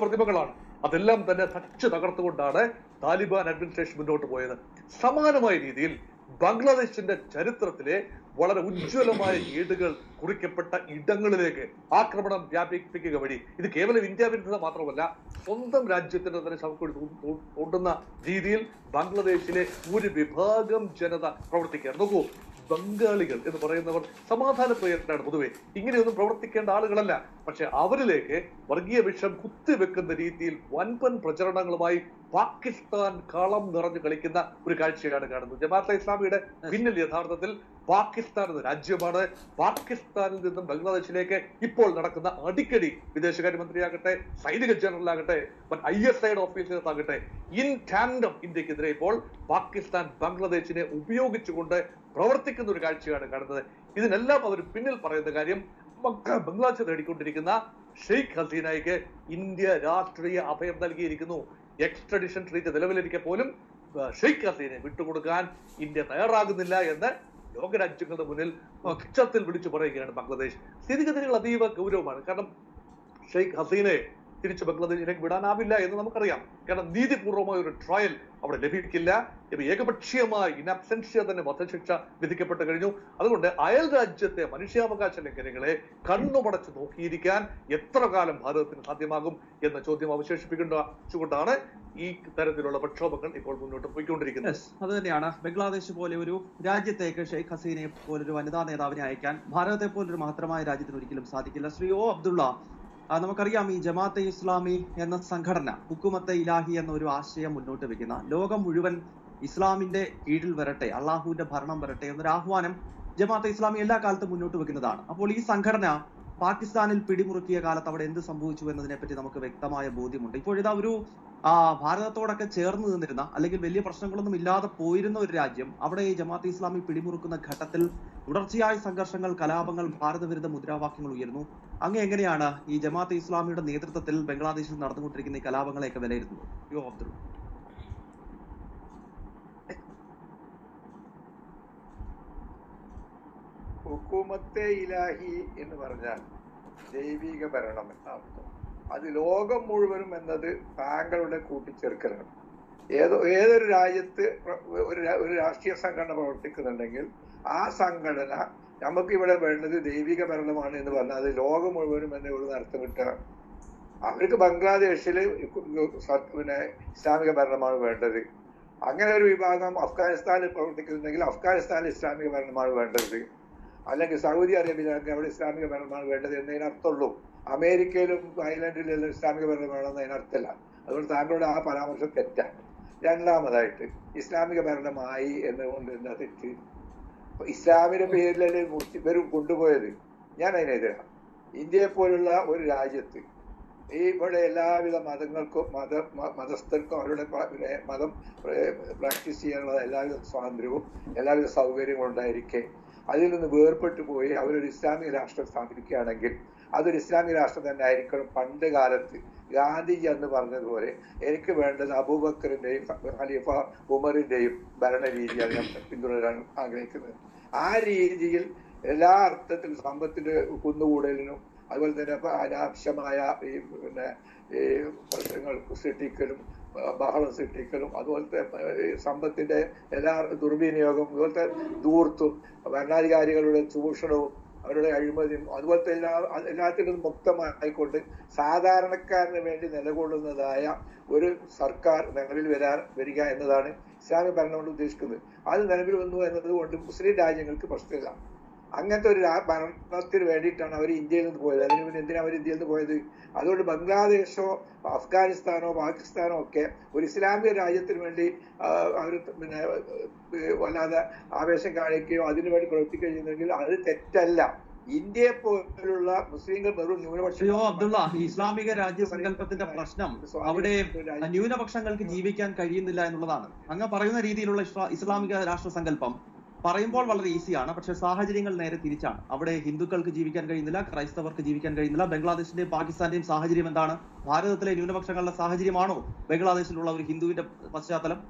പ്രതിമകളാണ് അതെല്ലാം തന്നെ തച്ച് തകർത്തുകൊണ്ടാണ് താലിബാൻ അഡ്മിനിസ്ട്രേഷൻ മുന്നോട്ട് പോയത്. സമാനമായ രീതിയിൽ ബംഗ്ലാദേശിന്റെ ചരിത്രത്തിലെ വളരെ ഉജ്ജ്വലമായ ഏടുകൾ കുറിക്കപ്പെട്ട ഇടങ്ങളിലേക്ക് ആക്രമണം വ്യാപിപ്പിക്കുക വഴി. ഇത് കേവലം ഇന്ത്യ വിരുദ്ധത മാത്രമല്ല സ്വന്തം രാജ്യത്തിന്റെ തന്നെ ശവക്കൊടി തോണ്ടുന്ന രീതിയിൽ ബംഗ്ലാദേശിലെ ഒരു വിഭാഗം ജനത പ്രവർത്തിക്കുക നോക്കൂ ബംഗാളികൾ എന്ന് പറയുന്നവർ സമാധാന പ്രിയരാണ് പൊതുവെ. ഇങ്ങനെയൊന്നും പ്രവർത്തിക്കേണ്ട ആളുകളല്ല. പക്ഷെ അവരിലേക്ക് വർഗീയ വിഷം കുത്തിവെക്കുന്ന രീതിയിൽ വൻപൻ പ്രചരണങ്ങളുമായി പാകിസ്ഥാൻ കളം നിറഞ്ഞു കളിക്കുന്ന ഒരു കാഴ്ചയാണ് കാണുന്നത്. ജമാഅത്തെ ഇസ്ലാമിയുടെ പിന്നിൽ യഥാർത്ഥത്തിൽ പാകിസ്ഥാൻ എന്ന രാജ്യമാണ്. പാകിസ്ഥാനിൽ നിന്നും ബംഗ്ലാദേശിലേക്ക് ഇപ്പോൾ നടക്കുന്ന അടിക്കടി വിദേശകാര്യമന്ത്രിയാകട്ടെ സൈനിക ജനറൽ ആകട്ടെ ഐ എസ് ഐയുടെ ഓഫീസേഴ്സ് ആകട്ടെ ഇൻ ടാൻഡം ഇന്ത്യക്കെതിരെ ഇപ്പോൾ പാകിസ്ഥാൻ ബംഗ്ലാദേശിനെ ഉപയോഗിച്ചുകൊണ്ട് പ്രവർത്തിക്കുന്ന ഒരു കാഴ്ചയാണ് കാണുന്നത്. ഇതിനെല്ലാം അവർ പിന്നിൽ പറയുന്ന കാര്യം ബംഗ്ലാദേശ് നേടിക്കൊണ്ടിരിക്കുന്ന ഷെയ്ഖ് ഹസീനയ്ക്ക് ഇന്ത്യ രാഷ്ട്രീയ അഭയം നൽകിയിരിക്കുന്നു. എക്സ്ട്രഡിഷൻ ട്രീറ്റ് നിലവിലിരിക്കെ പോലും ഷെയ്ഖ് ഹസീനെ വിട്ടുകൊടുക്കാൻ ഇന്ത്യ തയ്യാറാകുന്നില്ല എന്ന് ലോകരാജ്യങ്ങളുടെ മുന്നിൽ പക്ഷത്തിൽ വിളിച്ചു പറയുകയാണ് ബംഗ്ലാദേശ്. സ്ഥിതിഗതികൾ അതീവ ഗൗരവമാണ്. കാരണം ഷെയ്ഖ് ഹസീനെ തിരിച്ച് ബംഗ്ലാദേശിലേക്ക് വിടാനാവില്ല എന്ന് നമുക്കറിയാം. കാരണം നീതിപൂർവമായ ഒരു ട്രയൽ അവിടെ ലഭിക്കില്ല. ഇപ്പൊ ഏകപക്ഷീയമായി ഇൻ അബ്സെൻഷ്യ തന്നെ വധശിക്ഷ വിധിക്കപ്പെട്ട് കഴിഞ്ഞു. അതുകൊണ്ട് അയൽ രാജ്യത്തെ മനുഷ്യാവകാശ ലംഘനങ്ങളെ കണ്ണുമടച്ച് നോക്കിയിരിക്കാൻ എത്ര കാലം ഭാരതത്തിന് സാധ്യമാകും എന്ന ചോദ്യം അവശേഷിപ്പിക്കൊണ്ടാണ് ഈ തരത്തിലുള്ള പ്രക്ഷോഭങ്ങൾ ഇപ്പോൾ മുന്നോട്ട് പോയിക്കൊണ്ടിരിക്കുന്നത്. അത് തന്നെയാണ്. ബംഗ്ലാദേശ് പോലെ ഒരു രാജ്യത്തേക്ക് ഷെയ്ഖ് ഹസീനെ പോലൊരു വനിതാ നേതാവിനെ അയക്കാൻ ഭാരതത്തെ പോലൊരു മഹത്തരമായ രാജ്യത്തിന് ഒരിക്കലും സാധിക്കില്ല. ശ്രീ ഒ അബ്ദുള്ള നമുക്കറിയാം ഈ ജമാഅത്തെ ഇസ്ലാമി എന്ന സംഘടന ഹുക്കുമത്തെ ഇലാഹി എന്ന ഒരു ആശയം മുന്നോട്ട് വെക്കുന്ന ലോകം മുഴുവൻ ഇസ്ലാമിന്റെ കീഴിൽ വരട്ടെ അള്ളാഹുവിന്റെ ഭരണം വരട്ടെ എന്നൊരു ആഹ്വാനം ജമാഅത്തെ ഇസ്ലാമി എല്ലാ കാലത്തും മുന്നോട്ട് വെക്കുന്നതാണ്. അപ്പോൾ ഈ സംഘടന പാകിസ്ഥാനിൽ പിടിമുറുക്കിയ കാലത്ത് അവിടെ എന്ത് സംഭവിച്ചു എന്നതിനെ പറ്റി നമുക്ക് വ്യക്തമായ ബോധ്യമുണ്ട്. ഇപ്പോഴിതാ ഒരു ഭാരതത്തോടൊക്കെ ചേർന്ന് നിന്നിരുന്ന അല്ലെങ്കിൽ വലിയ പ്രശ്നങ്ങളൊന്നും ഇല്ലാതെ പോയിരുന്ന ഒരു രാജ്യം അവിടെ ഈ ജമാഅത്ത് ഇസ്ലാമി പിടിമുറുക്കുന്ന ഘട്ടത്തിൽ തുടർച്ചയായ സംഘർഷങ്ങൾ കലാപങ്ങൾ ഭാരതവിരുദ്ധ മുദ്രാവാക്യങ്ങൾ ഉയരുന്നു അങ്ങ് എങ്ങനെയാണ് ഈ ജമാഅത്തെ ഇസ്ലാമിയുടെ നേതൃത്വത്തിൽ ബംഗ്ലാദേശിൽ നടന്നുകൊണ്ടിരിക്കുന്ന ഈ കലാപങ്ങളെയൊക്കെ വിലയിരുത്തുന്നത്? അബ്ദുൾ ഹുക്കൂമത്തെ ഇലാഹി എന്ന് പറഞ്ഞാൽ ദൈവിക ഭരണം എന്നർത്ഥം അത് ലോകം മുഴുവനും എന്നത് താങ്കളുടെ കൂട്ടിച്ചേർക്കലാണ്. ഏതോ ഏതൊരു രാജ്യത്ത് ഒരു ഒരു രാഷ്ട്രീയ സംഘടന പ്രവർത്തിക്കുന്നുണ്ടെങ്കിൽ ആ സംഘടന നമുക്ക് ഇവിടെ വേണ്ടത് ദൈവിക ഭരണമാണ് എന്ന് പറഞ്ഞാൽ അത് ലോകം മുഴുവനും എന്നെ ഒരു നടത്തം കിട്ടുകയാണ് അവർക്ക് ബംഗ്ലാദേശിൽ പിന്നെ ഇസ്ലാമിക ഭരണമാണ് വേണ്ടത്. അങ്ങനെ ഒരു വിഭാഗം അഫ്ഗാനിസ്ഥാനിൽ പ്രവർത്തിക്കുന്നുണ്ടെങ്കിൽ അഫ്ഗാനിസ്ഥാനിൽ ഇസ്ലാമിക ഭരണമാണ് വേണ്ടത്. അല്ലെങ്കിൽ സൗദി അറേബ്യയിലൊക്കെ അവിടെ ഇസ്ലാമിക ഭരണമാണ് വേണ്ടത് എന്നതിന് അർത്ഥമുള്ളൂ അമേരിക്കയിലും തായ്ലൻഡിലും ഇസ്ലാമിക ഭരണം വേണമെന്ന് അതിനർത്ഥമല്ല. അതുകൊണ്ട് താങ്കളുടെ ആ പരാമർശം തെറ്റാണ്. രണ്ടാമതായിട്ട് ഇസ്ലാമിക ഭരണമായി എന്നുകൊണ്ട് എന്താ തെറ്റ്? ഇസ്ലാമിന്റെ പേരിലല്ലേ ഇവരും കൊണ്ടുപോയത്? ഞാൻ അതിനെതിരാണ്. ഇന്ത്യയെ പോലുള്ള ഒരു രാജ്യത്ത് ഈ ഇവിടെ എല്ലാവിധ മതങ്ങൾക്കും മത മതസ്ഥർക്കും അവരുടെ മതം പ്രാക്ടീസ് ചെയ്യാനുള്ള എല്ലാവിധ സ്വാതന്ത്ര്യവും എല്ലാവിധ സൗകര്യങ്ങളും ഉണ്ടായിരിക്കെ. അതിൽ നിന്ന് വേർപെട്ടു പോയി അവരൊരു ഇസ്ലാമിക രാഷ്ട്രം സ്ഥാപിക്കുകയാണെങ്കിൽ അതൊരു ഇസ്ലാമിക രാഷ്ട്രം തന്നെ ആയിരിക്കണം പണ്ട് കാലത്ത്. ഗാന്ധിജി അന്ന് പറഞ്ഞതുപോലെ എനിക്ക് വേണ്ടത് അബൂബക്കറിന്റെയും ഖലീഫ ഉമറിന്റെയും ഭരണരീതിയാണ് ഞാൻ പിന്തുടരാൻ ആഗ്രഹിക്കുന്നത്. ആ രീതിയിൽ എല്ലാ അർത്ഥത്തിലും സമ്പത്തിന്റെ കുന്നുകൂടലിനും അതുപോലെ തന്നെ അനാവശ്യമായ ഈ പിന്നെ ഈ പ്രശ്നങ്ങൾ സൃഷ്ടിക്കലും ബഹളം സൃഷ്ടിക്കലും അതുപോലത്തെ സമ്പത്തിന്റെ എല്ലാ ദുർവിനിയോഗം അതുപോലത്തെ ദൂർത്തും ഭരണാധികാരികളുടെ ചൂഷണവും അവരുടെ അഴിമതിയും അതുപോലത്തെ എല്ലാ എല്ലാത്തിൽ നിന്നും മുക്തമായിക്കൊണ്ട് സാധാരണക്കാരന് വേണ്ടി നിലകൊള്ളുന്നതായ ഒരു സർക്കാർ നിലവിൽ വരാൻ വരിക എന്നതാണ് ഇസ്ലാമിക ഭരണം കൊണ്ട് ഉദ്ദേശിക്കുന്നത്. അത് നിലവിൽ വന്നു എന്നത് കൊണ്ട് മുസ്ലിം രാജ്യങ്ങൾക്ക് പ്രശ്നമില്ല. അങ്ങനത്തെ ഒരു ആ ഭരണത്തിന് വേണ്ടിയിട്ടാണ് അവർ ഇന്ത്യയിൽ നിന്ന് പോയത്. അതിന് പിന്നെ എന്തിനാ അവർ ഇന്ത്യയിൽ നിന്ന് പോയത്? അതുകൊണ്ട് ബംഗ്ലാദേശോ അഫ്ഗാനിസ്ഥാനോ പാകിസ്ഥാനോ ഒക്കെ ഒരു ഇസ്ലാമിക രാജ്യത്തിന് വേണ്ടി അവർ പിന്നെ വല്ലാതെ ആവേശം കാണിക്കുകയോ അതിനു വേണ്ടി പ്രവർത്തിക്കുകയോ ചെയ്യുന്നെങ്കിൽ അത് തെറ്റല്ല. ഇന്ത്യയെ പോലുള്ള മുസ്ലിങ്ങൾ വെറും ന്യൂനപക്ഷ അബ്ദുള്ള ഇസ്ലാമിക രാജ്യ സങ്കല്പത്തിന്റെ പ്രശ്നം അവിടെ ന്യൂനപക്ഷങ്ങൾക്ക് ജീവിക്കാൻ കഴിയുന്നില്ല എന്നുള്ളതാണ്. അങ്ങ് പറയുന്ന രീതിയിലുള്ള ഇസ്ലാമിക രാഷ്ട്ര സങ്കല്പം പറയുമ്പോൾ വളരെ ഈസിയാണ്. പക്ഷെ സാഹചര്യങ്ങൾ നേരെ തിരിച്ചാണ്. അവിടെ ഹിന്ദുക്കൾക്ക് ജീവിക്കാൻ കഴിയുന്നില്ല ക്രൈസ്തവർക്ക് ജീവിക്കാൻ കഴിയുന്നില്ല. ബംഗ്ലാദേശിന്റെയും പാകിസ്ഥാന്റെയും സാഹചര്യം എന്താണ്? ഭാരതത്തിലെ ന്യൂനപക്ഷങ്ങളുടെ സാഹചര്യമാണോ ബംഗ്ലാദേശിലുള്ള ഒരു ഹിന്ദുവിന്റെ പശ്ചാത്തലം?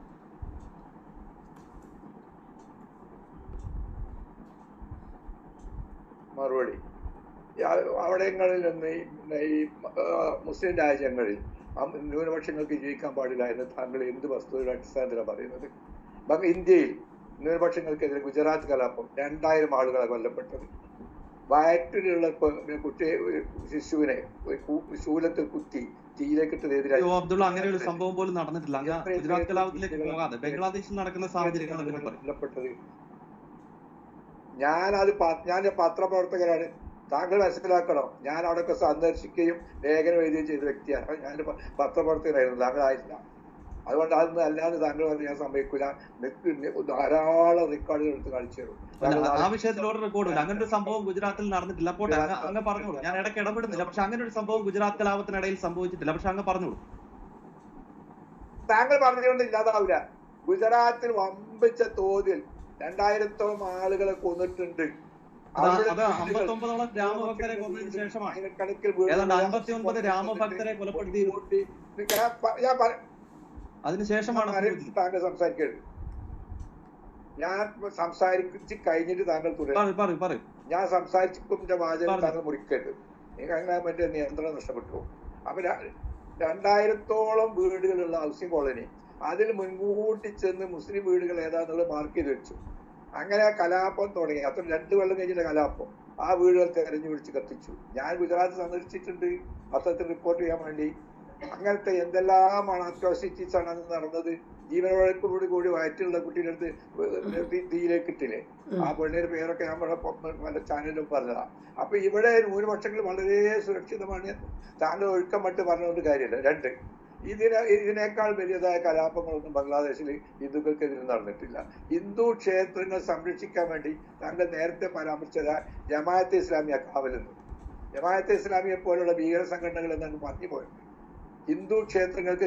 മറുപടി. അവിടങ്ങളിൽ നിന്ന് ഈ- മുസ്ലിം രാജ്യങ്ങളിൽ ന്യൂനപക്ഷങ്ങൾക്ക് ജീവിക്കാൻ പാടില്ല എന്ന് താങ്കൾ എന്ത് വസ്തുതയുടെ അടിസ്ഥാനത്തിലാണ് പറയുന്നത്? ഇന്ത്യയിൽ ന്യൂനപക്ഷങ്ങൾക്കെതിരെ ഗുജറാത്ത് കലാപം രണ്ടായിരം ആളുകളെ കൊല്ലപ്പെട്ടത്. വയറ്റിലുള്ള കുട്ടിയെ ശിശുവിനെ ശൂലത്തിൽ കുത്തി തീയിലേക്കിട്ടത് എതിരായി യോ അബ്ദുള്ള അങ്ങനെ ഒരു സംഭവം പോലും നടന്നിട്ടില്ല. ഗുജറാത്ത് കലാപത്തിലേക്ക് പോകാതെ ബംഗ്ലാദേശിൽ നടക്കുന്ന പറയും കൊല്ലപ്പെട്ടത്. ഞാനത് ഞാൻ പത്രപ്രവർത്തകരാണ്. താങ്കൾ മനസ്സിലാക്കണം ഞാൻ അവിടെയൊക്കെ സന്ദർശിക്കുകയും ലേഖനം എഴുതുകയും ചെയ്ത വ്യക്തിയാണ്. ഞാൻ പത്രപ്രവർത്തകനായിരുന്നു. താങ്കൾ താങ്കളായില്ല അതുകൊണ്ട് അത് അല്ലാതെ താങ്കൾ പറഞ്ഞ് ഞാൻ സമ്മതിക്കില്ല ധാരാളം റെക്കോർഡുകൾ എടുത്ത് കാണിച്ചു തരും. താങ്കൾ അല്ല, ആ വിഷയത്തിൽ ഒരു റെക്കോർഡില്ല അങ്ങനെ ഒരു സംഭവം ഗുജറാത്തിൽ നടന്നിട്ടില്ല. അപ്പോൾ അങ്ങ് പറഞ്ഞോളൂ. ഞാൻ ഇടയ്ക്ക് ഇടപെടുന്നില്ല. പക്ഷെ അങ്ങനെ ഒരു സംഭവം ഗുജറാത്ത് കലാപത്തിനിടയിൽ സംഭവിച്ചിട്ടില്ല. പക്ഷെ അങ്ങ് പറഞ്ഞോളൂ. താങ്കൾ പറഞ്ഞുകൊണ്ട് ഇല്ലാതാവില്ല ഗുജറാത്തിൽ വമ്പിച്ച തോതിൽ രണ്ടായിരത്തോളം ആളുകളെ കൊന്നിട്ടുണ്ട്. ശേഷമാണ്. ഏതാണ്ട് അമ്പത്തി ഒമ്പത് രാമഭക്തരെ കൊലപ്പെടുത്തി അതിനുശേഷമാണ്. താങ്കൾ സംസാരിക്കരുത്. ഞാൻ സംസാരിച്ച് കഴിഞ്ഞിട്ട് താങ്കൾ തുടരും. ഞാൻ സംസാരിച്ചിട്ട് വാചകം. താങ്കൾ മുറിക്കരുത്. നിങ്ങൾക്ക് അങ്ങനെ മറ്റേ നിയന്ത്രണം നഷ്ടപ്പെട്ടു. അപ്പൊ രണ്ടായിരത്തോളം വീടുകളുള്ള ഹൗസിംഗ് കോളനി അതിൽ മുൻകൂട്ടി ചെന്ന് മുസ്ലിം വീടുകൾ ഏതാന്നുള്ളത് മാർക്ക് ചെയ്ത് വെച്ചു. അങ്ങനെ ആ കലാപം തുടങ്ങി. അത്ര രണ്ട് വെള്ളം കഴിഞ്ഞിട്ട് കലാപം. ആ വീടുകൾ തെരഞ്ഞു പിടിച്ച് കത്തിച്ചു. ഞാൻ ഗുജറാത്ത് സന്ദർശിച്ചിട്ടുണ്ട്. പത്രത്തിൽ റിപ്പോർട്ട് ചെയ്യാൻ വേണ്ടി. അങ്ങനത്തെ എന്തെല്ലാമാണ് അട്രോസിറ്റീസ് ആണ് അന്ന് നടന്നത്? ജീവനോടൊപ്പം കൂടി വയറ്റിലുള്ള കുട്ടിയുടെ അടുത്ത് തീയിലേക്ക് ഇട്ടില്ലേ? ആ പെണ്ണിന്റെ പേരൊക്കെ ഞാൻ പല ചാനലിലും പറഞ്ഞതാ. അപ്പൊ ഇവിടെ ന്യൂനപക്ഷങ്ങൾ വളരെ സുരക്ഷിതമാണ്. താങ്കൾ ഒഴുക്കം മട്ട് പറഞ്ഞുകൊണ്ട് കാര്യമില്ല. രണ്ട് ഇതിനെ ഇതിനേക്കാൾ വലിയതായ കലാപങ്ങളൊന്നും ബംഗ്ലാദേശിൽ ഹിന്ദുക്കൾക്കെതിരെ നടന്നിട്ടില്ല. ഹിന്ദു ക്ഷേത്രങ്ങൾ സംരക്ഷിക്കാൻ വേണ്ടി താങ്കൾ നേരത്തെ പരാമർശിച്ചത് ജമാഅത്തെ ഇസ്ലാമിയ കാവലെന്ന്. ജമാഅത്തെ ഇസ്ലാമിയെ പോലുള്ള ഭീകര സംഘടനകൾ എന്നാണ് പറഞ്ഞു പോയത് ഹിന്ദു ക്ഷേത്രങ്ങൾക്ക്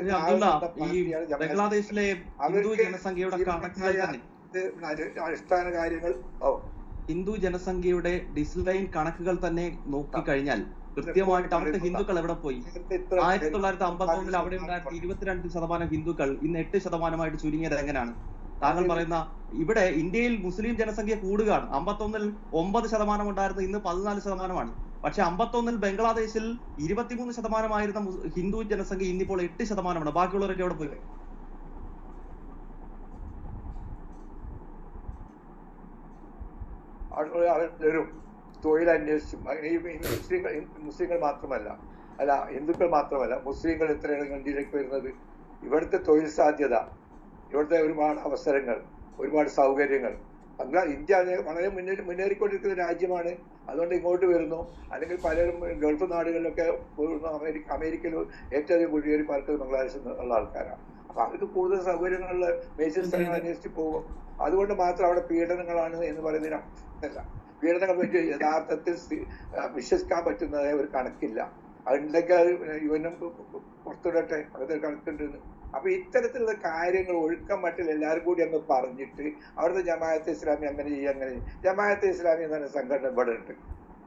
ബംഗ്ലാദേശിലെ ഹിന്ദു ജനസംഖ്യയുടെ അടിസ്ഥാന കാര്യങ്ങൾ ഹിന്ദു ജനസംഖ്യയുടെ ഡിസ്ലൈൻ കണക്കുകൾ തന്നെ നോക്കിക്കഴിഞ്ഞാൽ കൃത്യമായിട്ട് അവിടുത്തെ ഹിന്ദുക്കൾ എവിടെ പോയി? ആയിരത്തി തൊള്ളായിരത്തി അമ്പത്തി ഒന്നിൽ അവിടെ ഉണ്ടായിരുന്ന ഇരുപത്തിരണ്ട് ശതമാനം ഹിന്ദുക്കൾ ഇന്ന് എട്ട് ശതമാനമായിട്ട് ചുരുങ്ങിയത് എങ്ങനെയാണ്? താങ്കൾ പറയുന്ന ഇവിടെ ഇന്ത്യയിൽ മുസ്ലിം ജനസംഖ്യ കൂടുകയാണ്. അമ്പത്തൊന്നിൽ ഒമ്പത് ശതമാനം ഉണ്ടായിരുന്നത് ഇന്ന് പതിനാല് ശതമാനമാണ്. പക്ഷെ അമ്പത്തൊന്നിൽ ബംഗ്ലാദേശിൽ ഇരുപത്തിമൂന്ന് ശതമാനമായിരുന്ന ഹിന്ദു ജനസംഖ്യ ഇന്നിപ്പോൾ എട്ട് ശതമാനമാണ്. ബാക്കിയുള്ളവരൊക്കെ എവിടെ പോയി? ഈ ഈ മുസ്ലിങ്ങൾ മാത്രമല്ല അല്ല ഹിന്ദുക്കൾ മാത്രമല്ല മുസ്ലിങ്ങൾ എത്രയാണ് ഇന്ത്യയിലേക്ക് വരുന്നത്. ഇവിടുത്തെ തൊഴിൽ സാധ്യത ഇവിടുത്തെ ഒരുപാട് അവസരങ്ങൾ ഒരുപാട് സൗകര്യങ്ങൾ. ഇന്ത്യ വളരെ മുന്നേറി മുന്നേറിക്കൊണ്ടിരിക്കുന്ന രാജ്യമാണ് അതുകൊണ്ട് ഇങ്ങോട്ട് വരുന്നു. അല്ലെങ്കിൽ പലരും ഗൾഫ് നാടുകളിലൊക്കെ പോകുന്നു. അമേരിക്ക അമേരിക്കയിൽ ഏറ്റവും അധികം കുടിയേറി പാർക്കുന്നത് ബംഗ്ലാദേശിൽ നിന്നുള്ള ആൾക്കാരാണ്. അപ്പൊ അവർക്ക് കൂടുതൽ സൗകര്യങ്ങളുള്ള മേശ സ്ഥലങ്ങൾ അന്വേഷിച്ച് പോകും. അതുകൊണ്ട് മാത്രം അവിടെ പീഡനങ്ങളാണ് എന്ന് പറയുന്നതിന് പീഡനങ്ങളെ പീഡനങ്ങൾ പറ്റി യഥാർത്ഥത്തിൽ വിശ്വസിക്കാൻ പറ്റുന്നതായ ഒരു കണക്കില്ല. അതുണ്ടെങ്കിൽ അത് യുവനും പുറത്തുവിടട്ടെ? അതൊരു കണക്കുണ്ടെന്ന് അപ്പൊ ഇത്തരത്തിലുള്ള കാര്യങ്ങൾ ഒഴുക്കം മട്ടിൽ എല്ലാവരും കൂടി അങ്ങ് പറഞ്ഞിട്ട് അവിടുത്തെ ജമാഅത്തെ ഇസ്ലാമി അങ്ങനെ ചെയ്യും അങ്ങനെ. ജമാഅത്തെ ഇസ്ലാമി പറഞ്ഞ സംഘടന ഇവിടെ ഉണ്ട്.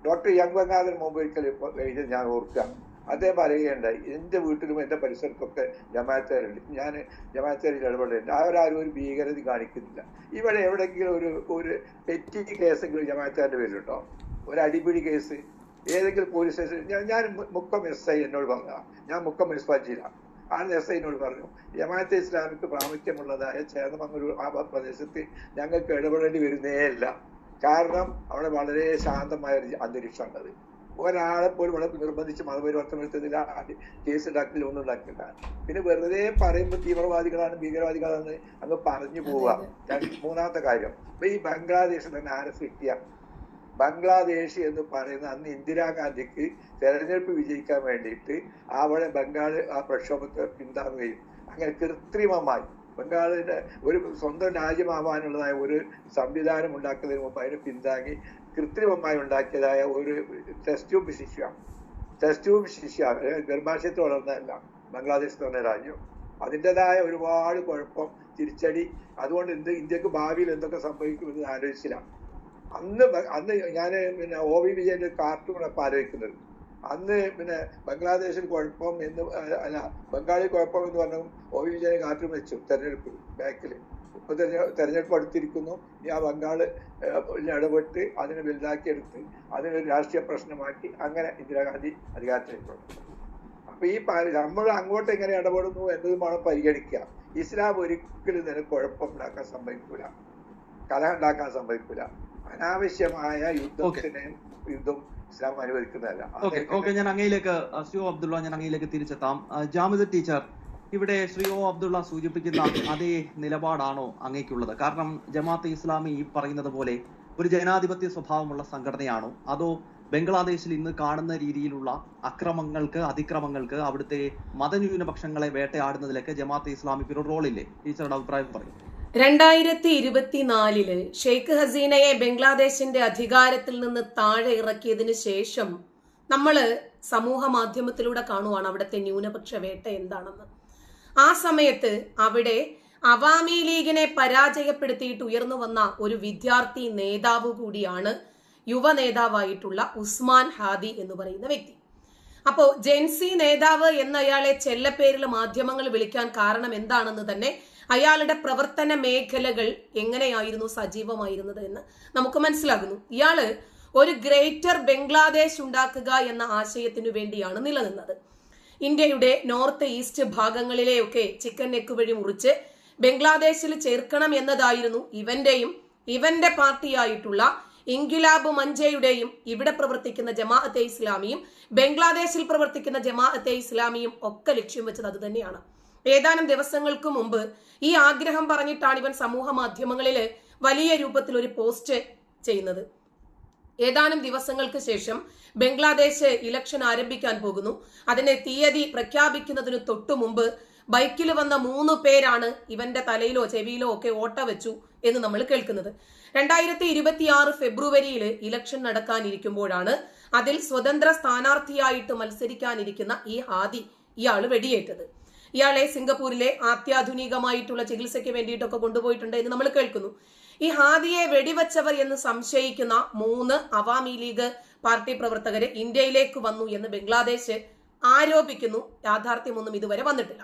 ഡോക്ടർ യങ് ബംഗാദർ മുമ്പ് കഴിഞ്ഞ ഞാൻ ഓർക്കുക. അദ്ദേഹം പറയുകയുണ്ടായി എന്റെ വീട്ടിലും എന്റെ പരിസരത്തൊക്കെ ജമാഅത്തുകാരുണ്ട്. ഞാൻ ജമാഅത്തുകാരിൽ ഇടപെടുന്നുണ്ട് അവരാരും ഒരു ഭീകരത കാണിക്കുന്നില്ല. ഇവിടെ എവിടെയെങ്കിലും ഒരു ഒരു തെറ്റി കേസെങ്കിലും ജമാഅത്തുകാരുടെ പേരിലുണ്ടോ? ഒരു അടിപിടി കേസ് ഏതെങ്കിലും പോലീസ് സ്റ്റേഷൻ ഞാൻ ഞാൻ മുക്കം എസ് ഐ എന്നോട് പറഞ്ഞ ഞാൻ മുക്കം മുനിസിപ്പാലിറ്റിയിലാണ് എസ് നെസൈനോട് പറഞ്ഞു ജമാഅത്തെ ഇസ്ലാമിക്ക് പ്രാമുഖ്യമുള്ളതായ ചേർന്നമംഗലൂർ ആ പ്രദേശത്ത് ഞങ്ങൾക്ക് ഇടപെടേണ്ടി വരുന്നേ ഇല്ല കാരണം അവിടെ വളരെ ശാന്തമായ ഒരു അന്തരീക്ഷമുള്ളത് ഒരാളെ പോലും ഇവിടെ നിർബന്ധിച്ച് മതപരിവർത്തനം എടുത്തതില്ല കേസ് ഉണ്ടാക്കില്ല ഒന്നും ഉണ്ടാക്കില്ല പിന്നെ വെറുതെ പറയുമ്പോൾ തീവ്രവാദികളാണ് ഭീകരവാദികളാണ് അങ്ങ് പറഞ്ഞു പോവുക. മൂന്നാമത്തെ കാര്യം ഇപ്പൊ ഈ ബംഗ്ലാദേശിൽ തന്നെ ആരെ സൃഷ്ടിയ? ബംഗ്ലാദേശ് എന്ന് പറയുന്ന അന്ന് ഇന്ദിരാഗാന്ധിക്ക് തെരഞ്ഞെടുപ്പ് വിജയിക്കാൻ വേണ്ടിയിട്ട് അവിടെ ബംഗാൾ ആ പ്രക്ഷോഭത്തെ പിന്താങ്ങുകയും അങ്ങനെ കൃത്രിമമായി ബംഗാളിന്റെ ഒരു സ്വന്തം രാജ്യമാവാനുള്ളതായ ഒരു സംവിധാനം ഉണ്ടാക്കുന്നതിന് മുമ്പ് അതിനെ പിന്താങ്ങി കൃത്രിമമായി ഉണ്ടാക്കിയതായ ഒരു ടെസ്റ്റ് ട്യൂബ് ശിഷ്യ. ടെസ്റ്റ് ട്യൂബ് ശിഷ്യ ഗർഭാശയത്തിൽ വളർന്നതല്ല ബംഗ്ലാദേശ് പറഞ്ഞ രാജ്യം. അതിന്റെതായ ഒരുപാട് കുഴപ്പം തിരിച്ചടി. അതുകൊണ്ട് ഇന്ത്യയ്ക്ക് ഭാവിയിൽ എന്തൊക്കെ സംഭവിക്കുമെന്ന് ആലോചിച്ചില്ല. അന്ന് അന്ന് ഞാൻ പിന്നെ ഒ വി വിജയന്റെ കാർട്ടൂൺ അപ്പം ആലോചിക്കുന്നത് അന്ന് പിന്നെ ബംഗ്ലാദേശിൽ കുഴപ്പം എന്ന് അല്ല ബംഗാളിൽ കുഴപ്പം എന്ന് പറഞ്ഞു ഒ വി വിജയൻ കാർട്ടൂൺ വെച്ചു തെരഞ്ഞെടുപ്പ് ബാക്കിൽ. ഇപ്പൊ തെരഞ്ഞെ- തെരഞ്ഞെടുപ്പ് അടുത്തിരിക്കുന്നു. ഇനി ആ ഏഹ്, ഇടപെട്ട് അതിനെ വലുതാക്കിയെടുത്ത് അതിനൊരു രാഷ്ട്രീയ പ്രശ്നമാക്കി അങ്ങനെ ഇന്ദിരാഗാന്ധി അധികാരത്തിലേക്ക് അപ്പൊ ഈ നമ്മൾ അങ്ങോട്ട് എങ്ങനെ ഇടപെടുന്നു എന്നതുമാണ് പരിഗണിക്കുക. ഇസ്ലാം ഒരിക്കലും നിനക്ക് കുഴപ്പമുണ്ടാക്കാൻ സമ്മതിക്കൂല കലഹം ഉണ്ടാക്കാൻ സമ്മതിക്കൂല അനാവശ്യമായ യുദ്ധത്തിന് യുദ്ധം ഇസ്ലാം അനുവദിക്കുന്നതല്ല. ഓക്കെ ഓക്കെ ഞാൻ അങ്ങയിലേക്ക് ശ്രീ അബ്ദുള്ള ഞാൻ അങ്ങയിലേക്ക് തിരിച്ചെത്താം. ജാമിദ് ടീച്ചർ ഇവിടെ ശ്രീ ഒ അബ്ദുള്ള സൂചിപ്പിക്കുന്ന അതേ നിലപാടാണോ അങ്ങേക്കുള്ളത്? കാരണം ജമാഅത്ത് ഇസ്ലാമി ഈ പറയുന്നത് പോലെ ഒരു ജനാധിപത്യ സ്വഭാവമുള്ള സംഘടനയാണോ? അതോ ബംഗ്ലാദേശിൽ ഇന്ന് കാണുന്ന രീതിയിലുള്ള അക്രമങ്ങൾക്ക് അതിക്രമങ്ങൾക്ക് അവിടുത്തെ മതന്യൂനപക്ഷങ്ങളെ വേട്ടയാടുന്നതിലൊക്കെ ജമാഅത്തെ ഇസ്ലാമിക്ക് ഒരു റോളില്ലേ? ടീച്ചറുടെ അഭിപ്രായം പറയും. രണ്ടായിരത്തി ഇരുപത്തിനാലിൽ ഷെയ്ഖ് ഹസീനയെ ബംഗ്ലാദേശിന്റെ അധികാരത്തിൽ നിന്ന് താഴെ ഇറക്കിയതിന് ശേഷം നമ്മൾ സമൂഹ മാധ്യമത്തിലൂടെ കാണുവാണ് അവിടുത്തെ ന്യൂനപക്ഷ വേട്ട എന്താണെന്ന്. ആ സമയത്ത് അവിടെ അവാമി ലീഗിനെ പരാജയപ്പെടുത്തിയിട്ട് ഉയർന്നു വന്ന ഒരു വിദ്യാർത്ഥി നേതാവ് കൂടിയാണ് യുവ നേതാവായിട്ടുള്ള ഉസ്മാൻ ഹാദി എന്ന് പറയുന്ന വ്യക്തി. അപ്പോ ജെൻസി നേതാവ് എന്നയാളെ ചെല്ലപ്പേരിൽ മാധ്യമങ്ങൾ വിളിക്കാൻ കാരണം എന്താണെന്ന് തന്നെ അയാളുടെ പ്രവർത്തന മേഖലകൾ എങ്ങനെയായിരുന്നു സജീവമായിരുന്നത് എന്ന് നമുക്ക് മനസ്സിലാകുന്നു. ഇയാൾ ഒരു ഗ്രേറ്റർ ബംഗ്ലാദേശ് ഉണ്ടാക്കുക എന്ന ആശയത്തിനു വേണ്ടിയാണ് നിലനിന്നത്. ഇന്ത്യയുടെ നോർത്ത് ഈസ്റ്റ് ഭാഗങ്ങളിലെയൊക്കെ ചിക്കൻ നെക്ക് വഴി മുറിച്ച് ബംഗ്ലാദേശിൽ ചേർക്കണം എന്നതായിരുന്നു ഇവന്റെയും ഇവന്റെ പാർട്ടിയായിട്ടുള്ള ഇൻഗുലാബ് മഞ്ചയുടെയും ഇവിടെ പ്രവർത്തിക്കുന്ന ജമാഅത്തെ ഇസ്ലാമിയും ബംഗ്ലാദേശിൽ പ്രവർത്തിക്കുന്ന ജമാഅത്തെ ഇസ്ലാമിയും ഒക്കെ ലക്ഷ്യം വെച്ചത് അത് തന്നെയാണ്. ഏതാനും ദിവസങ്ങൾക്ക് മുമ്പ് ഈ ആഗ്രഹം പറഞ്ഞിട്ടാണ് ഇവൻ സമൂഹ മാധ്യമങ്ങളിൽ വലിയ രൂപത്തിൽ ഒരു പോസ്റ്റ് ചെയ്യുന്നത്. ഏതാനും ദിവസങ്ങൾക്ക് ശേഷം ബംഗ്ലാദേശ് ഇലക്ഷൻ ആരംഭിക്കാൻ പോകുന്നു. അതിന്റെ തീയതി പ്രഖ്യാപിക്കുന്നതിന് തൊട്ടു മുമ്പ് ബൈക്കിൽ വന്ന മൂന്ന് പേരാണ് ഇവന്റെ തലയിലോ ചെവിയിലോ ഒക്കെ ഓട്ട വെച്ചു എന്ന് നമ്മൾ കേൾക്കുന്നത്. രണ്ടായിരത്തി ഇരുപത്തിയാറ് ഫെബ്രുവരിയിൽ ഇലക്ഷൻ നടക്കാനിരിക്കുമ്പോഴാണ് അതിൽ സ്വതന്ത്ര സ്ഥാനാർത്ഥിയായിട്ട് മത്സരിക്കാനിരിക്കുന്ന ഈ ഹാദി ഇയാൾ വെടിയേറ്റത്. ഇയാളെ സിംഗപ്പൂരിലെ അത്യാധുനികമായിട്ടുള്ള ചികിത്സയ്ക്ക് വേണ്ടിയിട്ടൊക്കെ കൊണ്ടുപോയിട്ടുണ്ട് എന്ന് നമ്മൾ കേൾക്കുന്നു. ഈ ഹാദിയെ വെടിവെച്ചവർ എന്ന് സംശയിക്കുന്ന മൂന്ന് അവാമി ലീഗ് പാർട്ടി പ്രവർത്തകർ ഇന്ത്യയിലേക്ക് വന്നു എന്ന് ബംഗ്ലാദേശ് ആരോപിക്കുന്നു. യാഥാർത്ഥ്യമൊന്നും ഇതുവരെ വന്നിട്ടില്ല.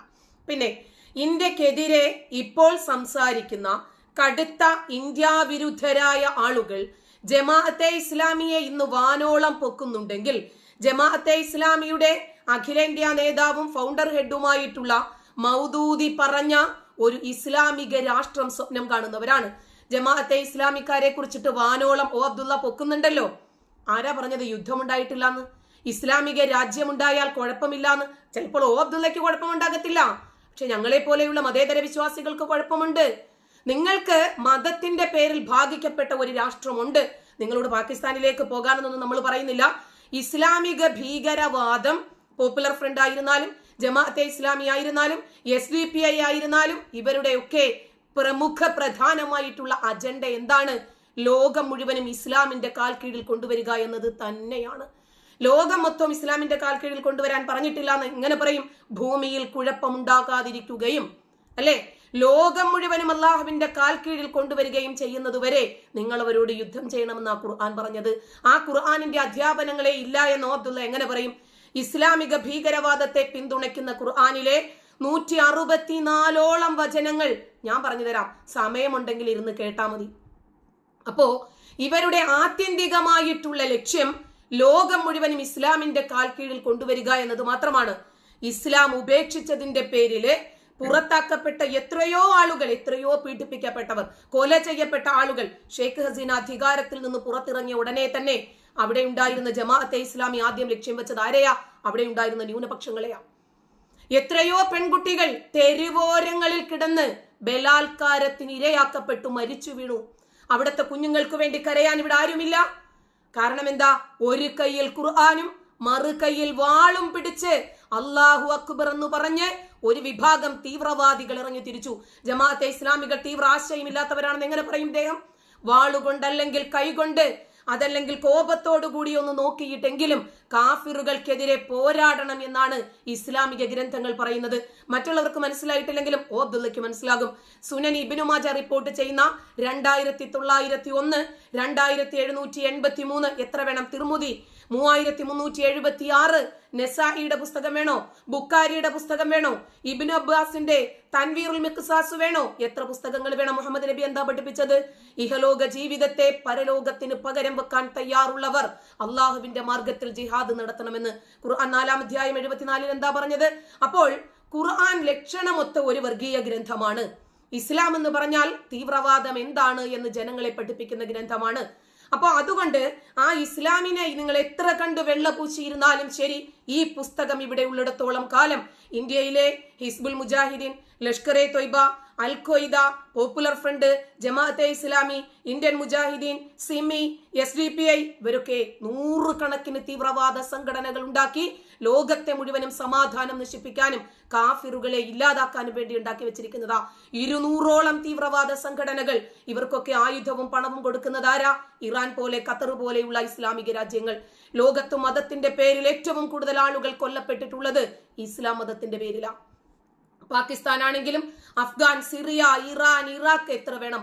പിന്നെ ഇന്ത്യക്കെതിരെ ഇപ്പോൾ സംസാരിക്കുന്ന കടുത്ത ഇന്ത്യ വിരുദ്ധരായ ആളുകൾ ജമാഅത്തെ ഇസ്ലാമിയെ ഇന്ന് വാനോളം പൊക്കുന്നുണ്ടെങ്കിൽ ജമാഅത്തെ ഇസ്ലാമിയുടെ അഖിലേന്ത്യാ നേതാവും ഫൗണ്ടർ ഹെഡുമായിട്ടുള്ള മൗദൂദി പറഞ്ഞ ഒരു ഇസ്ലാമിക രാഷ്ട്രം സ്വപ്നം കാണുന്നവരാണ്. ജമാഅത്തെ ഇസ്ലാമിക്കാരെ കുറിച്ചിട്ട് വാനോളം ഓ അബ്ദുള്ള പൊക്കുന്നുണ്ടല്ലോ. ആരാ പറഞ്ഞത്? യുദ്ധമുണ്ടായിട്ടില്ലാന്ന്. ഇസ്ലാമിക രാജ്യമുണ്ടായാൽ കുഴപ്പമില്ലാന്ന്. ചിലപ്പോൾ ഓ അബ്ദുള്ളയ്ക്ക് കുഴപ്പമുണ്ടാകത്തില്ല. പക്ഷെ ഞങ്ങളെ പോലെയുള്ള മതേതര വിശ്വാസികൾക്ക് കുഴപ്പമുണ്ട്. നിങ്ങൾക്ക് മതത്തിന്റെ പേരിൽ ഭാഗിക്കപ്പെട്ട ഒരു രാഷ്ട്രമുണ്ട്. നിങ്ങളോട് പാകിസ്ഥാനിലേക്ക് പോകാനെന്നൊന്നും നമ്മൾ പറയുന്നില്ല. ഇസ്ലാമിക ഭീകരവാദം പോപ്പുലർ ഫ്രണ്ട് ആയിരുന്നാലും ജമാഅത്തെ ഇസ്ലാമി ആയിരുന്നാലും എസ് ഡി പി ഐ ആയിരുന്നാലും ഇവരുടെയൊക്കെ പ്രമുഖ പ്രധാനമായിട്ടുള്ള അജണ്ട എന്താണ്? ലോകം മുഴുവനും ഇസ്ലാമിന്റെ കാൽ കീഴിൽ കൊണ്ടുവരിക എന്നത് തന്നെയാണ്. ലോകം മൊത്തം ഇസ്ലാമിന്റെ കാൽ കീഴിൽ കൊണ്ടുവരാൻ പറഞ്ഞിട്ടില്ല എന്ന് എങ്ങനെ പറയും. ഭൂമിയിൽ കുഴപ്പമുണ്ടാകാതിരിക്കുകയും അല്ലെ? ലോകം മുഴുവനും അള്ളാഹുവിന്റെ കാൽ കീഴിൽ കൊണ്ടുവരികയും ചെയ്യുന്നതുവരെ നിങ്ങൾ അവരോട് യുദ്ധം ചെയ്യണമെന്ന് ആ ഖുർആൻ പറഞ്ഞത്. ആ ഖുർആാനിന്റെ അധ്യാപനങ്ങളെ ഇല്ല എന്ന് അബ്ദുള്ള എങ്ങനെ പറയും? ഇസ്ലാമിക ഭീകരവാദത്തെ പിന്തുണയ്ക്കുന്ന ഖുർആാനിലെ നൂറ്റി അറുപത്തിനാലോളം വചനങ്ങൾ ഞാൻ പറഞ്ഞു തരാം. സമയമുണ്ടെങ്കിൽ ഇരുന്ന് കേട്ടാ മതി. അപ്പോ ഇവരുടെ ആത്യന്തികമായിട്ടുള്ള ലക്ഷ്യം ലോകം മുഴുവനും ഇസ്ലാമിന്റെ കാൽക്കീഴിൽ കീഴിൽ കൊണ്ടുവരിക എന്നത് മാത്രമാണ്. ഇസ്ലാം ഉപേക്ഷിച്ചതിന്റെ പേരിൽ പുറത്താക്കപ്പെട്ട എത്രയോ ആളുകൾ എത്രയോ പീഡിപ്പിക്കപ്പെട്ടവർ കൊല ചെയ്യപ്പെട്ട ആളുകൾ ഷെയ്ഖ് ഹസീന അധികാരത്തിൽ നിന്ന് പുറത്തിറങ്ങിയ ഉടനെ തന്നെ അവിടെ ഉണ്ടായിരുന്ന ജമാഅത്തെ ഇസ്ലാമി ആദ്യം ലക്ഷ്യം വെച്ചത് ആരെയാ? അവിടെ ഉണ്ടായിരുന്ന ന്യൂനപക്ഷങ്ങളെയാ. എത്രയോ പെൺകുട്ടികൾ തെരുവോരങ്ങളിൽ കിടന്ന് ബലാത്കാരത്തിന് ഇരയാക്കപ്പെട്ടു മരിച്ചു വീണു. അവിടുത്തെ കുഞ്ഞുങ്ങൾക്ക് വേണ്ടി കരയാൻ ഇവിടെ ആരുമില്ല. കാരണം എന്താ? ഒരു കയ്യിൽ ഖുർആാനും മറു കയ്യിൽ വാളും പിടിച്ച് അള്ളാഹു അക്ബർ എന്ന് പറഞ്ഞ് ഒരു വിഭാഗം തീവ്രവാദികൾ ഇറങ്ങി തിരിച്ചു. ജമാഅത്തെ ഇസ്ലാമികൾ തീവ്ര ആശയമില്ലാത്തവരാണെന്ന് എങ്ങനെ പറയും അദ്ദേഹം വാളുകൊണ്ടല്ലെങ്കിൽ കൈകൊണ്ട് അതല്ലെങ്കിൽ കോപത്തോടു കൂടി ഒന്ന് നോക്കിയിട്ടെങ്കിലും കാഫിറുകൾക്കെതിരെ പോരാടണം എന്നാണ് ഇസ്ലാമിക ഗ്രന്ഥങ്ങൾ പറയുന്നത്. മറ്റുള്ളവർക്ക് മനസ്സിലായിട്ടില്ലെങ്കിലും ഓ അബ്ദുള്ളയ്ക്ക് മനസ്സിലാകും. സുനൻ ഇബിനുമാജ റിപ്പോർട്ട് ചെയ്യുന്ന രണ്ടായിരത്തി തൊള്ളായിരത്തി ഒന്ന് രണ്ടായിരത്തി എഴുന്നൂറ്റി എൺപത്തി മൂന്ന് എത്ര വേണം? തിരുമുതി മൂവായിരത്തി മുന്നൂറ്റി എഴുപത്തി ആറ് നെസായിയുടെ പുസ്തകം വേണോ? ബുക്കാരിയുടെ പുസ്തകം വേണോ? ഇബിൻ അബ്ബാസിന്റെ തൻവീറുൽ മിക്സാസ് വേണോ? എത്ര പുസ്തകങ്ങൾ വേണം മുഹമ്മദ് നബി എന്താ പഠിപ്പിച്ചത്? ഇഹലോക ജീവിതത്തെ പരലോകത്തിന് പകരം വെക്കാൻ തയ്യാറുള്ളവർ അള്ളാഹുവിന്റെ മാർഗത്തിൽ ജിഹാദ് നടത്തണമെന്ന് ഖുർആൻ നാലാം അധ്യായം എഴുപത്തിനാലിൽ എന്താ പറഞ്ഞത്? അപ്പോൾ ഖുർആൻ ലക്ഷണമൊത്ത ഒരു വർഗീയ ഗ്രന്ഥമാണ്. ഇസ്ലാം എന്ന് പറഞ്ഞാൽ തീവ്രവാദം എന്താണ് എന്ന് ജനങ്ങളെ പഠിപ്പിക്കുന്ന ഗ്രന്ഥമാണ്. അപ്പോൾ അതുകൊണ്ട് ആ ഇസ്ലാമിനെ നിങ്ങൾ എത്ര കണ്ട് വെള്ളപൂശിയിരുന്നാലും ശരി ഈ പുസ്തകം ഇവിടെ ഉള്ളിടത്തോളം കാലം ഇന്ത്യയിലെ ഹിസ്ബുൽ മുജാഹിദീൻ ലഷ്കർ എ തൊയ്ബ അൽ Popular Front Jamaat-e Islami Indian Mujahideen SIMI S D P I ഇവരൊക്കെ നൂറുകണക്കിന് തീവ്രവാദ സംഘടനകൾ ഉണ്ടാക്കി ലോകത്തെ മുഴുവനും സമാധാനം നശിപ്പിക്കാനും കാഫിറുകളെ ഇല്ലാതാക്കാനും വേണ്ടി ഉണ്ടാക്കി വെച്ചിരിക്കുന്നതാ. ഇരുന്നൂറോളം തീവ്രവാദ സംഘടനകൾ ഇവർക്കൊക്കെ ആയുധവും പണവും കൊടുക്കുന്നതാരാ? ഇറാൻ പോലെ ഖത്തർ പോലെയുള്ള ഇസ്ലാമിക രാജ്യങ്ങൾ. ലോകത്ത് മതത്തിന്റെ പേരിൽ ഏറ്റവും കൂടുതൽ ആളുകൾ കൊല്ലപ്പെട്ടിട്ടുള്ളത് ഇസ്ലാം മതത്തിന്റെ പേരിലാണ് പാകിസ്ഥാൻ ആണെങ്കിലും അഫ്ഗാൻ സിറിയ ഇറാൻ ഇറാഖ് എത്ര വേണം?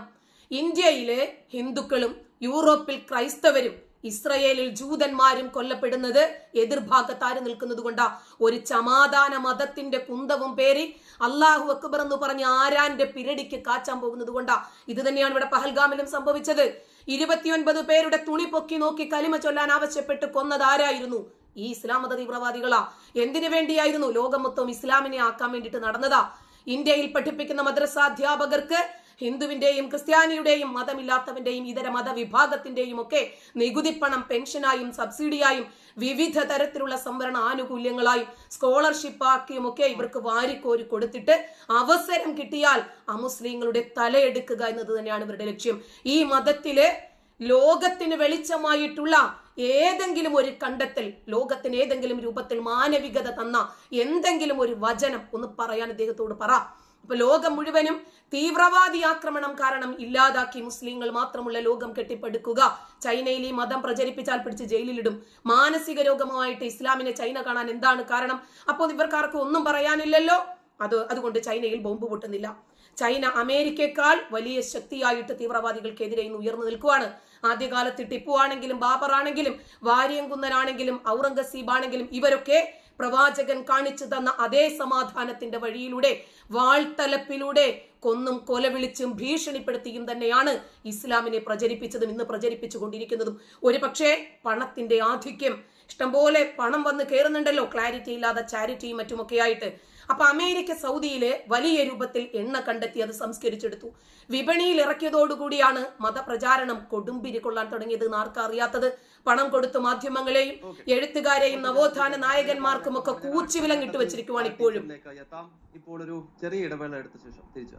ഇന്ത്യയിലെ ഹിന്ദുക്കളും യൂറോപ്പിൽ ക്രൈസ്തവരും ഇസ്രയേലിൽ ജൂതന്മാരും കൊല്ലപ്പെടുന്നത് എതിർഭാഗത്താര് നിൽക്കുന്നത് കൊണ്ടാ. ഒരു ചമാധാന മതത്തിന്റെ കുന്തവും പേരി അള്ളാഹു അക്ബർ എന്ന് പറഞ്ഞ് ആരാന്റെ പിരടിക്ക് കാച്ചാൻ പോകുന്നത് കൊണ്ടാ. ഇത് തന്നെയാണ് ഇവിടെ പഹൽഗാമിലും സംഭവിച്ചത്. ഇരുപത്തിയൊൻപത് പേരുടെ തുണി പൊക്കി നോക്കി കലിമ ചൊല്ലാൻ ആവശ്യപ്പെട്ട് കൊന്നത് ആരായിരുന്നു? ഈ ഇസ്ലാം മത തീവ്രവാദികളാ. എന്തിനു വേണ്ടിയായിരുന്നു ലോകം മൊത്തം ഇസ്ലാമിനെ ആക്കാൻ വേണ്ടിയിട്ട് നടന്നതാ? ഇന്ത്യയിൽ പഠിപ്പിക്കുന്ന മദ്രസാധ്യാപകർക്ക് ഹിന്ദുവിന്റെയും ക്രിസ്ത്യാനിയുടെയും മതമില്ലാത്തവന്റെയും ഇതര മതവിഭാഗത്തിന്റെയും ഒക്കെ നികുതിപ്പണം പെൻഷനായും സബ്സിഡിയായും വിവിധ തരത്തിലുള്ള സംവരണ ആനുകൂല്യങ്ങളായും സ്കോളർഷിപ്പ് ആക്കിയും ഒക്കെ ഇവർക്ക് വാരിക്കോരി കൊടുത്തിട്ട് അവസരം കിട്ടിയാൽ അമുസ്ലിങ്ങളുടെ തലയെടുക്കുക എന്നത് തന്നെയാണ് ഇവരുടെ ലക്ഷ്യം. ഈ മതത്തിൽ ലോകത്തിന് വെളിച്ചമായിട്ടുള്ള ഏതെങ്കിലും ഒരു കണ്ടെത്തൽ ലോകത്തിന് ഏതെങ്കിലും രൂപത്തിൽ മാനവികത തന്ന എന്തെങ്കിലും ഒരു വചനം ഒന്ന് പറയാൻ അദ്ദേഹത്തോട് പറ. ലോകം മുഴുവനും തീവ്രവാദി ആക്രമണം കാരണം ഇല്ലാതാക്കി മുസ്ലിങ്ങൾ മാത്രമുള്ള ലോകം കെട്ടിപ്പടുക്കുക. ചൈനയിൽ ഈ മതം പ്രചരിപ്പിച്ചാൽ പിടിച്ച് ജയിലിലിടും. മാനസിക രോഗമായിട്ട് ഇസ്ലാമിനെ ചൈന കാണാൻ എന്താണ് കാരണം? അപ്പോൾ ഇവർക്കാർക്കും ഒന്നും പറയാനില്ലല്ലോ. അത് അതുകൊണ്ട് ചൈനയിൽ ബോംബ് പൊട്ടുന്നില്ല. ചൈന അമേരിക്കയെക്കാൾ വലിയ ശക്തിയായിട്ട് തീവ്രവാദികൾക്കെതിരെ ഇന്ന് ഉയർന്നു നിൽക്കുവാണ്. ആദ്യകാലത്ത് ടിപ്പു ആണെങ്കിലും ബാബർ ആണെങ്കിലും വാര്യംകുന്നനാണെങ്കിലും ഔറംഗസീബ് ആണെങ്കിലും ഇവരൊക്കെ പ്രവാചകൻ കാണിച്ചു തന്ന അതേ സമാധാനത്തിന്റെ വഴിയിലൂടെ വാൾത്തലപ്പിലൂടെ കൊന്നും കൊലവിളിച്ചും ഭീഷണിപ്പെടുത്തിയും തന്നെയാണ് ഇസ്ലാമിനെ പ്രചരിപ്പിച്ചതും ഇന്ന് പ്രചരിപ്പിച്ചുകൊണ്ടിരിക്കുന്നതും. ഒരു പക്ഷേ പണത്തിന്റെ ആധിക്യം ഇഷ്ടംപോലെ പണം വന്ന് കയറുന്നുണ്ടല്ലോ ക്ലാരിറ്റി ഇല്ലാതെ ചാരിറ്റിയും മറ്റുമൊക്കെ ആയിട്ട്. അപ്പൊ അമേരിക്ക സൗദിയിലെ വലിയ രൂപത്തിൽ എണ്ണ കണ്ടെത്തി അത് സംസ്കരിച്ചെടുത്തു. വിപണിയിൽ ഇറക്കിയതോടുകൂടിയാണ് മതപ്രചാരണം കൊടുമ്പിരി കൊള്ളാൻ തുടങ്ങിയത് ആർക്കാ അറിയാത്തത്? പണം കൊടുത്ത് മാധ്യമങ്ങളെയും എഴുത്തുകാരെയും നവോത്ഥാന നായകന്മാർക്കും ഒക്കെ കൂച്ചുവിലം ഇട്ടു വെച്ചിരിക്കുവാണ് ഇപ്പോഴും. ഇപ്പോൾ ഒരു ചെറിയ ഇടവേള എടുത്ത ശേഷം തിരിച്ചു.